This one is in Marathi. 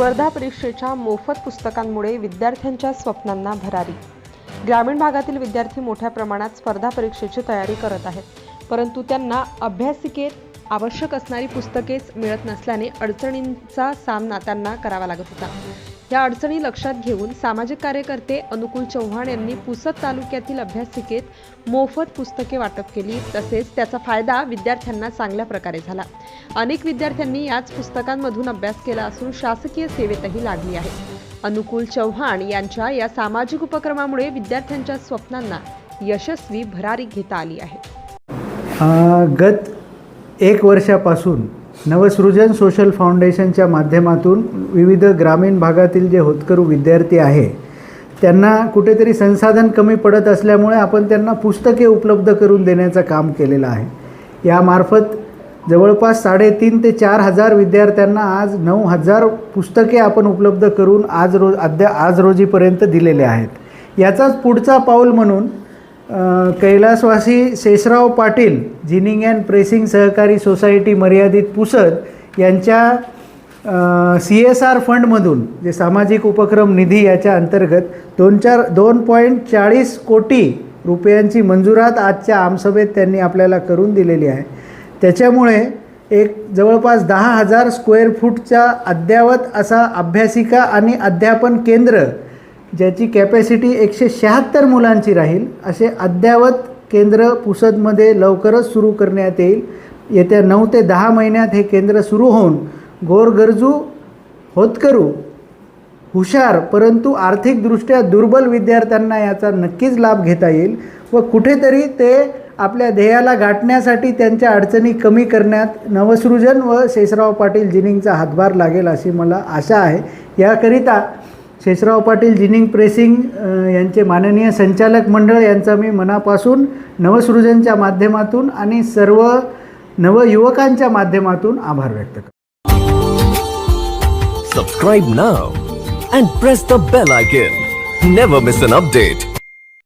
स्पर्धा परीक्षेच्या मोफत पुस्तकांमुळे विद्यार्थ्यांच्या स्वप्नांना भरारी. ग्रामीण भागातील विद्यार्थी मोठ्या प्रमाणात स्पर्धा परीक्षेची तयारी करत आहेत. परंतु त्यांना अभ्यासिकेत आवश्यक असणारी पुस्तकेच मिळत नसल्याने अडचणींचा सामना त्यांना करावा लागत होता. या अडचणी लक्षात घेऊन सामाजिक कार्यकर्ते अनुकूल चव्हाण यांनी पुसद तालुक्यातील अभ्यासिकेत मोफत पुस्तके वाटप केली. तसेच त्याचा फायदा विद्यार्थ्यांना चांगल्या प्रकारे झाला. अनेक विद्यार्थ्यांनी याच पुस्तकांमधून अभ्यास केला असून शासकीय सेवेतही लागली आहे. अनुकूल चव्हाण यांच्या या सामाजिक उपक्रमामुळे विद्यार्थ्यांच्या स्वप्नांना यशस्वी भरारी घेता आली आहे. गत एक वर्षापासून नवसृजन सोशल फाउंडेशनच्या माध्यमातून विविध ग्रामीण भागातील जे होतकरू विद्यार्थी आहे त्यांना कुठेतरी संसाधन कमी पडत असल्यामुळे आपण त्यांना पुस्तके उपलब्ध करून देण्याचं काम केलेलं आहे. यामार्फत जवळपास साडेतीन ते चार हजार विद्यार्थ्यांना आज नऊ हजार पुस्तके आपण उपलब्ध करून आज रोज अद्या आज रोजीपर्यंत दिलेले आहेत. याचाच पुढचा पाऊल म्हणून कैलासवासी Sheshrao Patil ginning and pressing सहकारी सोसायटी मर्यादित पुसद यांच्या सी एस आर फंडमधून जे सामाजिक उपक्रम निधी याच्या अंतर्गत दोन चार दोन पॉईंट चाळीस कोटी रुपयांची मंजुरात आजच्या आमसभेत त्यांनी आपल्याला करून दिलेली आहे. त्याच्यामुळे एक जवळपास दहा हजार स्क्वेअर फूटचा अद्ययावत असा अभ्यासिका आणि अध्यापन केंद्र ज्याची कॅपॅसिटी एकशे शहात्तर मुलांची राहील असे अद्ययावत केंद्र पुसदमध्ये लवकरच सुरू करण्यात येईल. येत्या नऊ ते दहा महिन्यात हे केंद्र सुरू होऊन गोरगरजू होतकरू हुशार परंतु आर्थिकदृष्ट्या दुर्बल विद्यार्थ्यांना याचा नक्कीच लाभ घेता येईल व कुठेतरी ते आपल्या ध्येयाला गाठण्यासाठी त्यांच्या अडचणी कमी करण्यात नवसृजन व शेषराव पाटील जिनिंगचा हातभार लागेल अशी मला आशा आहे. याकरिता शेषराव पाटील जिनिंग प्रेसिंग यांचे माननीय संचालक मंडळ यांचा मी मनापासून नवसृजनच्या माध्यमातून आणि सर्व नवयुवकांच्या माध्यमातून आभार व्यक्त करतो Subscribe now and press the bell icon. Never miss an.